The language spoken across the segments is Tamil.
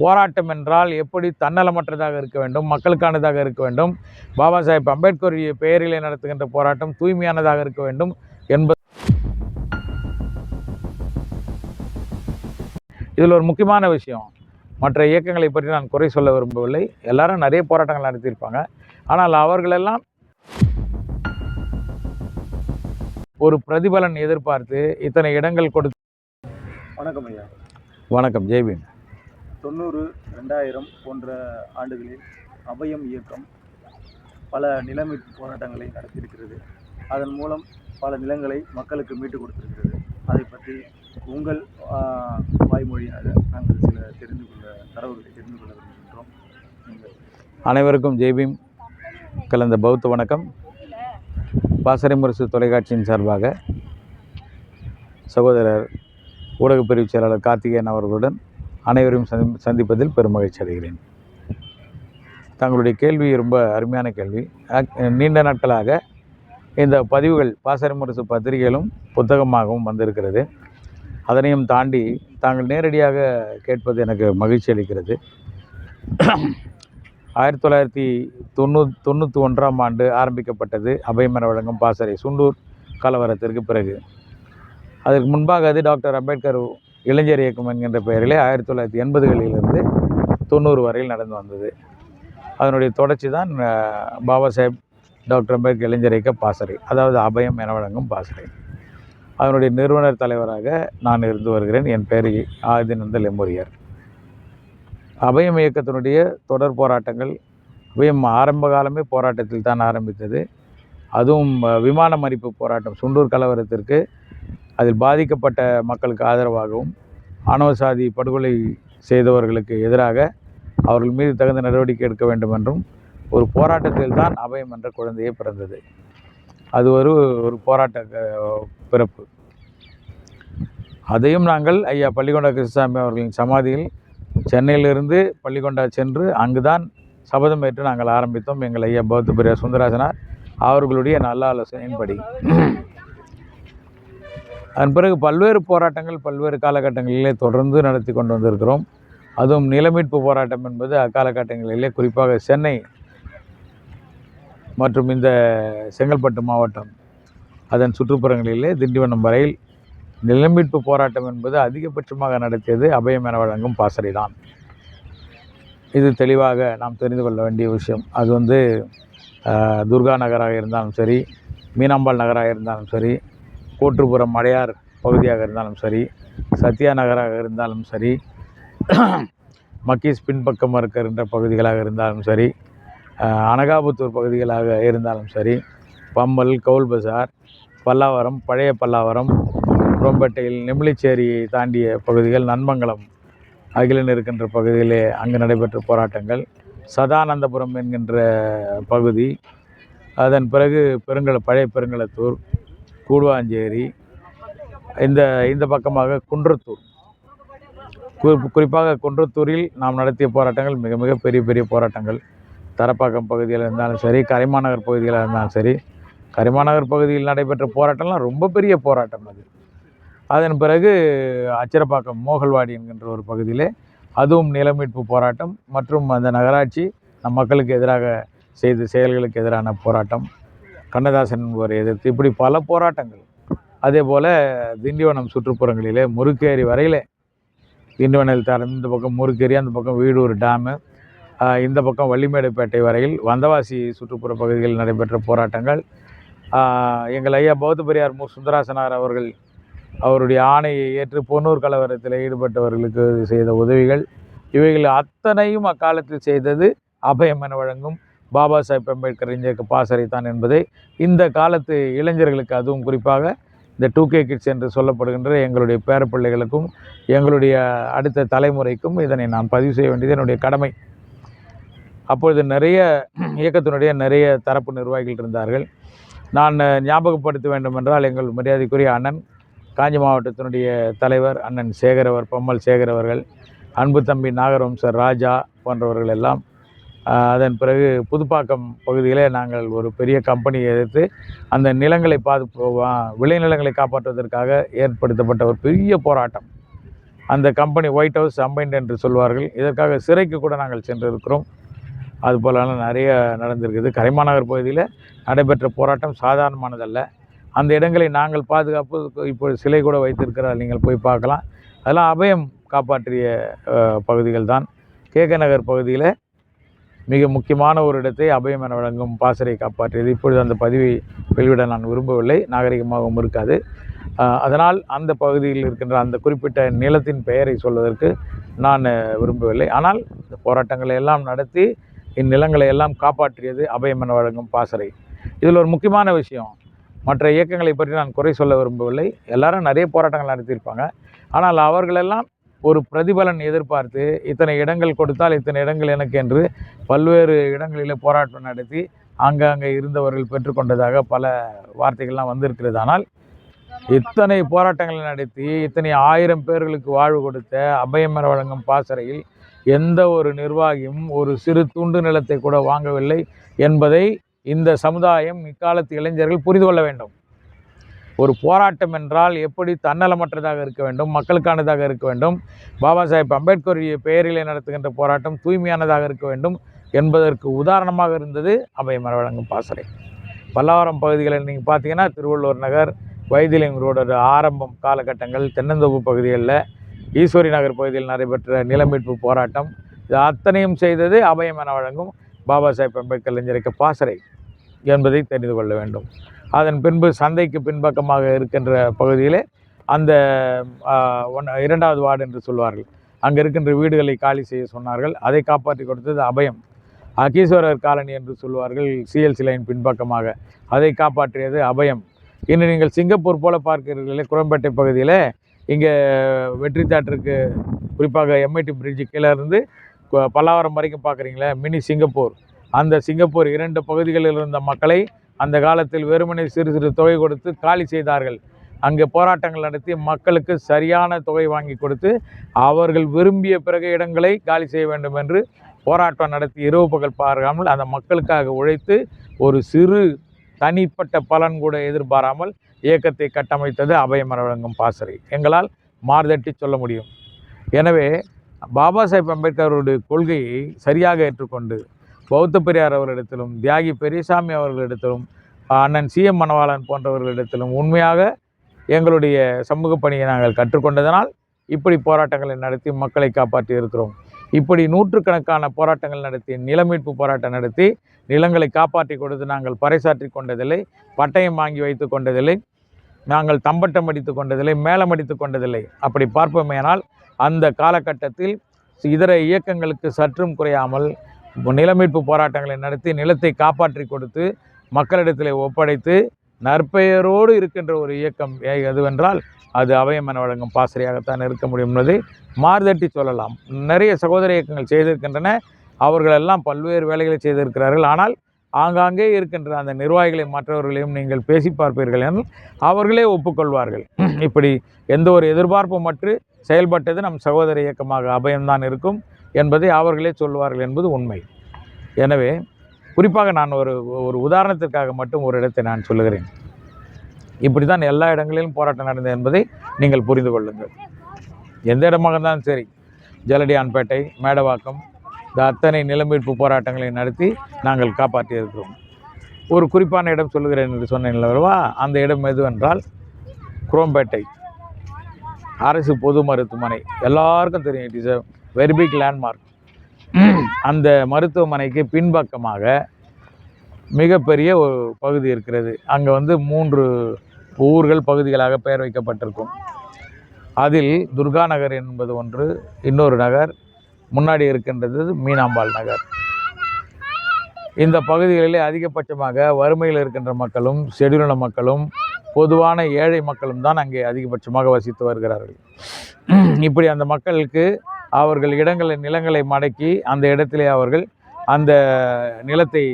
போராட்டம் என்றால் எப்படி தன்னலமற்றதாக இருக்க வேண்டும் மக்களுக்கானதாக இருக்க வேண்டும் பாபா சாஹேப் அம்பேத்கர் பெயரிலே நடத்துகின்ற போராட்டம் தூய்மையானதாக இருக்க வேண்டும் என்பது இதில் ஒரு முக்கியமான விஷயம். மற்ற இயக்கங்களை பற்றி நான் குறை சொல்ல விரும்பவில்லை. எல்லாரும் நிறைய போராட்டங்கள் நடத்தியிருப்பாங்க. ஆனால் அவர்களெல்லாம் ஒரு பிரதிபலன் எதிர்பார்த்து இத்தனை இடங்கள் கொடுத்து வணக்கம் ஐயா. வணக்கம். ஜெய்பீன் தொண்ணூறு ரெண்டாயிரம் போன்ற ஆண்டுகளில் அபயம் இயக்கம் பல நிலமை போராட்டங்களை நடத்தியிருக்கிறது. அதன் மூலம் பல நிலங்களை மக்களுக்கு மீட்டு கொடுத்திருக்கிறது. அதை பற்றி உங்கள் வாய்மொழியாக நாங்கள் சில தெரிந்து கொள்ள தரவுகளை தெரிந்து கொள்ள விரும்புகின்றோம். நீங்கள் அனைவருக்கும் ஜெய்பீம் கலந்த பௌத்த வணக்கம். பாசறை முரசு தொலைக்காட்சியின் சார்பாக சகோதரர் ஊடகப் பிரிவு செயலாளர் கார்த்திகேயன் அவர்களுடன் அனைவரையும் சந்தி சந்திப்பதில் பெருமகிழ்ச்சி அடைகிறேன். தங்களுடைய கேள்வி ரொம்ப அருமையான கேள்வி. நீண்ட நாட்களாக இந்த பதிவுகள் பாசறை முரசு பத்திரிகையிலும் புத்தகமாகவும் வந்திருக்கிறது. அதனையும் தாண்டி தாங்கள் நேரடியாக கேட்பது எனக்கு மகிழ்ச்சி அளிக்கிறது. ஆயிரத்தி தொள்ளாயிரத்தி தொண்ணூ தொண்ணூற்றி ஒன்றாம் ஆண்டு ஆரம்பிக்கப்பட்டது அபயமர வழங்கும் பாசறை சுண்டூர் கலவரத்திற்கு பிறகு. அதற்கு முன்பாக அது டாக்டர் அம்பேத்கர் இளைஞர் இயக்கம் என்கின்ற பெயரிலே ஆயிரத்தி தொள்ளாயிரத்தி எண்பதுகளிலிருந்து தொண்ணூறு வரையில் நடந்து வந்தது. அதனுடைய தொடர்ச்சி தான் பாபா சாஹேப் டாக்டர் அம்பேத்கர் இளைஞர் இயக்க பாசறை அதாவது அபயம் என வழங்கும் பாசறை. அதனுடைய நிறுவனர் தலைவராக நான் இருந்து வருகிறேன். என் பெயர் ஆதிநந்த லெம்பூரியர் அபயம் இயக்கத்தினுடைய தொடர் போராட்டங்கள் அபயம் ஆரம்ப காலமே போராட்டத்தில் தான் ஆரம்பித்தது. அதுவும் விமான மறிப்பு போராட்டம் சுண்டூர் கலவரத்திற்கு அதில் பாதிக்கப்பட்ட மக்களுக்கு ஆதரவாகவும் ஆணவ சாதி படுகொலை செய்தவர்களுக்கு எதிராக அவர்கள் மீது தகுந்த நடவடிக்கை எடுக்க வேண்டும் என்றும் ஒரு போராட்டத்தில் தான் அபயம் என்ற குழந்தையே பிறந்தது. அது ஒரு ஒரு போராட்ட பிறப்பு. அதையும் நாங்கள் ஐயா பள்ளிகொண்டா கிருஷ்ணசாமி அவர்களின் சமாதியில் சென்னையிலிருந்து பள்ளிகொண்டா சென்று அங்குதான் சபதம் ஏற்று நாங்கள் ஆரம்பித்தோம். எங்கள் ஐயா பௌத்த பெரியார் சுந்தராசனார் அவர்களுடைய நல்ல ஆலோசனையின்படி அதன் பிறகு பல்வேறு போராட்டங்கள் பல்வேறு காலகட்டங்களிலே தொடர்ந்து நடத்தி கொண்டு வந்திருக்கிறோம். அதுவும் நிலமீட்பு போராட்டம் என்பது அக்காலகட்டங்களிலே குறிப்பாக சென்னை மற்றும் இந்த செங்கல்பட்டு மாவட்டம் அதன் சுற்றுப்புறங்களிலே திண்டிவனம் வரையில் நிலமீட்பு போராட்டம் என்பது அதிகபட்சமாக நடத்தியது அபயம் என வழங்கும் பாசறை தான். இது தெளிவாக நாம் தெரிந்து கொள்ள வேண்டிய விஷயம். அது வந்து துர்கா நகராக இருந்தாலும் சரி மீனாம்பாள் நகராக இருந்தாலும் சரி கோற்றுப்புறம் மடையார் பகுதியாக இருந்தாலும் சரி சத்யா நகராக இருந்தாலும் சரி மக்கீஸ் பின்பக்கம் இருக்கின்ற பகுதிகளாக இருந்தாலும் சரி அனகாபுத்தூர் பகுதிகளாக இருந்தாலும் சரி பம்மல் கவுல் பசார் பல்லாவரம் பழைய பல்லாவரம் குரோம்பேட்டையில் நெமிலிச்சேரியை தாண்டிய பகுதிகள் நன்மங்கலம் அகிலன் இருக்கின்ற பகுதியிலே அங்கு நடைபெற்ற போராட்டங்கள் சதானந்தபுரம் என்கின்ற பகுதி அதன் பிறகு பெருங்கல பழைய பெருங்கலத்தூர் கூடுவாஞ்சேரி இந்த இந்த பக்கமாக குன்றத்தூர். குறி- குறிப்பாக குன்றத்தூரில் நாம் நடத்திய போராட்டங்கள் மிக மிக பெரிய பெரிய போராட்டங்கள். தரப்பாக்கம் பகுதியில் இருந்தாலும் சரி கரைமாநகர் பகுதியில் இருந்தாலும் சரி கரிமாநகர் பகுதியில் நடைபெற்ற போராட்டம்லாம் ரொம்ப பெரிய போராட்டம் அது. அதன் பிறகு அச்சரப்பாக்கம் மோகல்வாடி என்கின்ற ஒரு பகுதியிலே அதுவும் நிலமீட்பு போராட்டம் மற்றும் அந்த நகராட்சி நம் மக்களுக்கு எதிராக செய்த செயல்களுக்கு எதிரான போராட்டம். கண்ணதாசன் என்பவரை எதிர்த்து இப்படி பல போராட்டங்கள். அதே போல் திண்டிவனம் சுற்றுப்புறங்களிலே முறுக்கேரி வரையிலே திண்டிவனத்தில் தரம் இந்த பக்கம் முறுக்கேரி அந்த பக்கம் வீடூர் டேமு இந்த பக்கம் வள்ளிமேடுப்பேட்டை வரையில் வந்தவாசி சுற்றுப்புற பகுதிகளில் நடைபெற்ற போராட்டங்கள். எங்கள் ஐயா பௌத்த பெரியார் மு. சுந்தராசனார் அவர்கள் அவருடைய ஆணையை ஏற்று பொன்னூர் கலவரத்தில் ஈடுபட்டவர்களுக்கு செய்த உதவிகள். இவைகள் அத்தனையும் அக்காலத்தில் செய்தது அபயம் என வழங்கும் பாபா சாஹேப் அம்பேத்கர் இயக்க பாசறைத்தான் என்பதை இந்த காலத்து இளைஞர்களுக்கு அதுவும் குறிப்பாக இந்த டூ கே கிட்ஸ் என்று சொல்லப்படுகின்ற எங்களுடைய பேரப்பிள்ளைகளுக்கும் எங்களுடைய அடுத்த தலைமுறைக்கும் இதனை நான் பதிவு செய்ய வேண்டியது என்னுடைய கடமை. அப்பொழுது நிறைய இயக்கத்தினுடைய நிறைய தரப்பு நிர்வாகிகள் இருந்தார்கள். நான் ஞாபகப்படுத்த வேண்டும் என்றால் எங்கள் மரியாதைக்குரிய அண்ணன் காஞ்சி மாவட்டத்தினுடைய தலைவர் அண்ணன் சேகரவர் பம்மல் சேகரவர்கள் அன்பு தம்பி நாகரவம்சர் ராஜா போன்றவர்கள் எல்லாம் அதன் பிறகு புதுப்பாக்கம் பகுதியிலே நாங்கள் ஒரு பெரிய கம்பெனியை எதிர்த்து அந்த நிலங்களை பாது விளைநிலங்களை காப்பாற்றுவதற்காக ஏற்படுத்தப்பட்ட ஒரு பெரிய போராட்டம். அந்த கம்பெனி ஒயிட் ஹவுஸ் அம்பைண்ட் என்று சொல்வார்கள். இதற்காக சிறைக்கு கூட நாங்கள் சென்றிருக்கிறோம். அது போலலாம் நிறைய நடந்திருக்குது. கரைமாநகர் பகுதியில் நடைபெற்ற போராட்டம் சாதாரணமானதல்ல. அந்த இடங்களை நாங்கள் பாதுகாப்பு இப்போ சிலை கூட வைத்திருக்கிறார். நீங்கள் போய் பார்க்கலாம். அதெல்லாம் அபயம் காப்பாற்றிய பகுதிகள் தான் கேக நகர் பகுதியில் மிக முக்கியமான ஒரு இடத்தை அபயம் என வழங்கும் பாசறை காப்பாற்றியது. இப்பொழுது அந்த பதிவை வெளிவிட நான் விரும்பவில்லை. நாகரிகமாகவும் இருக்காது. அதனால் அந்த பகுதியில் இருக்கின்ற அந்த குறிப்பிட்ட நிலத்தின் பெயரை சொல்வதற்கு நான் விரும்பவில்லை. ஆனால் இந்த போராட்டங்களை எல்லாம் நடத்தி இந்நிலங்களை எல்லாம் காப்பாற்றியது அபயம் என வழங்கும் பாசறை. இதில் ஒரு முக்கியமான விஷயம் மற்ற இயக்கங்களை பற்றி நான் குறை சொல்ல விரும்பவில்லை. எல்லாரும் நிறைய போராட்டங்கள் நடத்தியிருப்பாங்க. ஆனால் அவர்களெல்லாம் ஒரு பிரதிபலன் எதிர்பார்த்து இத்தனை இடங்கள் கொடுத்தால் இத்தனை இடங்கள் எனக்கு என்று பல்வேறு இடங்களில் போராட்டம் நடத்தி அங்கங்கே இருந்தவர்கள் பெற்றுக்கொண்டதாக பல வார்த்தைகள்லாம் வந்திருக்கிறது. ஆனால் இத்தனை போராட்டங்களை நடத்தி இத்தனை ஆயிரம் பேர்களுக்கு வாழ்வு கொடுத்த அபயமர வழங்கும் பாசறையில் எந்த ஒரு நிர்வாகியும் ஒரு சிறு துண்டு நிலத்தை கூட வாங்கவில்லை என்பதை இந்த சமுதாயம் இக்காலத்து இளைஞர்கள் புரிந்து கொள்ள வேண்டும். ஒரு போராட்டம் என்றால் எப்படி தன்னலமற்றதாக இருக்க வேண்டும் மக்களுக்கானதாக இருக்க வேண்டும் பாபா சாஹேப் அம்பேத்கர் பெயரிலே நடத்துகின்ற போராட்டம் தூய்மையானதாக இருக்க வேண்டும் என்பதற்கு உதாரணமாக இருந்தது அபயமர வழங்கும் பாசறை. பல்லாவரம் பகுதிகளில் நீங்கள் பார்த்தீங்கன்னா திருவள்ளூர் நகர் வைத்திலிங் ரோடோட ஆரம்பம் காலகட்டங்கள் தென்னந்தோப்பு பகுதிகளில் ஈஸ்வரி நகர் பகுதியில் நடைபெற்ற நிலமீட்பு போராட்டம். இது அத்தனையும் செய்தது அபயம் என வழங்கும் பாபா சாஹேப் அம்பேத்கர் இளைஞருக்கு பாசறை என்பதை தெரிந்து கொள்ள வேண்டும். அதன் பின்பு சந்தைக்கு பின்பக்கமாக இருக்கின்ற பகுதியிலே அந்த ஒன் இரண்டாவது வார்டு என்று சொல்வார்கள். அங்கே இருக்கின்ற வீடுகளை காலி செய்ய சொன்னார்கள். அதை காப்பாற்றி கொடுத்தது அபயம். அகீஸ்வரர் காலனி என்று சொல்வார்கள் சிஎல்சி லைன் பின்பக்கமாக. அதை காப்பாற்றியது அபயம். இன்று நீங்கள் சிங்கப்பூர் போல பார்க்கிறீர்களே குரம்பேட்டை பகுதியில். இங்கே வெற்றி தேட்டருக்கு குறிப்பாக எம்ஐடி பிரிட்ஜு கீழே இருந்து பல்லாவரம் வரைக்கும் பார்க்குறீங்களே மினி சிங்கப்பூர். அந்த சிங்கப்பூர் இரண்டு பகுதிகளில் இருந்த மக்களை அந்த காலத்தில் வெறுமனை சிறு சிறு தொகை கொடுத்து காலி செய்தார்கள். அங்கே போராட்டங்கள் நடத்தி மக்களுக்கு சரியான தொகை வாங்கி கொடுத்து அவர்கள் விரும்பிய பிறகு இடங்களை காலி செய்ய வேண்டும் என்று போராட்டம் நடத்தி இரவு பகல் பார்க்காமல் அந்த மக்களுக்காக உழைத்து ஒரு சிறு தனிப்பட்ட பலன் கூட எதிர்பாராமல் இயக்கத்தை கட்டமைத்தது அபயமர வழங்கும் பாசறை. எங்களால் மார்தட்டி சொல்ல முடியும். எனவே பாபா சாஹேப் அம்பேத்கருடைய கொள்கையை சரியாக ஏற்றுக்கொண்டு பௌத்த பெரியார் அவர்களிடத்திலும் தியாகி பெரியசாமி அவர்களிடத்திலும் அண்ணன் சிஎம் மணவாளன் போன்றவர்களிடத்திலும் உண்மையாக எங்களுடைய சமூக பணியை நாங்கள் கற்றுக்கொண்டதனால் இப்படி போராட்டங்களை நடத்தி மக்களை காப்பாற்றி இருக்கிறோம். இப்படி நூற்றுக்கணக்கான போராட்டங்கள் நடத்தி நிலமீட்பு போராட்டம் நடத்தி நிலங்களை காப்பாற்றி கொடுத்து நாங்கள் பறைசாற்றி கொண்டதில்லை பட்டயம் வாங்கி வைத்து கொண்டதில்லை நாங்கள் தம்பட்டம் அடித்து கொண்டதில்லை மேளம் அடித்து கொண்டதில்லை. அப்படி பார்ப்போமேனால் அந்த காலகட்டத்தில் இதர இயக்கங்களுக்கு சற்றும் குறையாமல் நிலமீட்பு போராட்டங்களை நடத்தி நிலத்தை காப்பாற்றி கொடுத்து மக்களிடத்தில் ஒப்படைத்து நற்பெயரோடு இருக்கின்ற ஒரு இயக்கம் எதுவென்றால் அது அவயமன வழங்கும் பாசறையாகத்தான் இருக்க முடியும் என்பதை மாறுதட்டி சொல்லலாம். நிறைய சகோதர இயக்கங்கள் செய்திருக்கின்றன. அவர்களெல்லாம் பல்வேறு வேலைகளை செய்திருக்கிறார்கள். ஆனால் ஆங்காங்கே இருக்கின்ற அந்த நிர்வாகிகளை மற்றவர்களையும் நீங்கள் பேசி பார்ப்பீர்கள் என அவர்களே ஒப்புக்கொள்வார்கள். இப்படி எந்த ஒரு எதிர்பார்ப்பும் மற்று செயல்பட்டது நம் சகோதர இயக்கமாக அபயம்தான் இருக்கும். என்பதை அவர்களே சொல்வார்கள் என்பது உண்மை. எனவே குறிப்பாக நான் ஒரு ஒரு உதாரணத்திற்காக மட்டும் ஒரு இடத்தை நான் சொல்லுகிறேன். இப்படி தான் எல்லா இடங்களிலும் போராட்டம் நடந்தது என்பதை நீங்கள் புரிந்து கொள்ளுங்கள். எந்த இடமாக இருந்தாலும் சரி ஜலடியான்பேட்டை மேடவாக்கம் இந்த அத்தனை நிலமீட்பு போராட்டங்களை நடத்தி நாங்கள் காப்பாற்றி இருக்கிறோம் ஒரு குறிப்பான இடம் சொல்லுகிறேன் என்று சொன்னேன் அல்லவா? அந்த இடம் எதுவென்றால் குரோம்பேட்டை. அரசு பொது மருத்துவமனை. எல்லாருக்கும் தெரியும் it is very big landmark அந்த மருத்துவமனைக்கு பின்பக்கமாக மிகப்பெரிய ஒரு பகுதி இருக்கிறது. அங்கே வந்து மூன்று ஊர்கள் பகுதிகளாக பெயர் வைக்கப்பட்டிருக்கும். அதில் துர்கா நகர் என்பது ஒன்று இன்னொரு நகர் முன்னாடி இருக்கின்றது மீனாம்பாள் நகர். இந்த பகுதிகளிலே அதிகபட்சமாக வறுமையில் இருக்கின்ற மக்களும் செடியுள்ள மக்களும் பொதுவான ஏழை மக்களும் தான் அங்கே அதிகபட்சமாக வசித்து வருகிறார்கள். இப்படி அந்த மக்களுக்கு அவர்கள் இடங்களை நிலங்களை மடக்கி அந்த இடத்திலே அவர்கள் அந்த நிலத்தை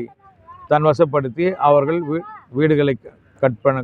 தன் வசப்படுத்தி அவர்கள் வீ வீடுகளை கட் பண்ண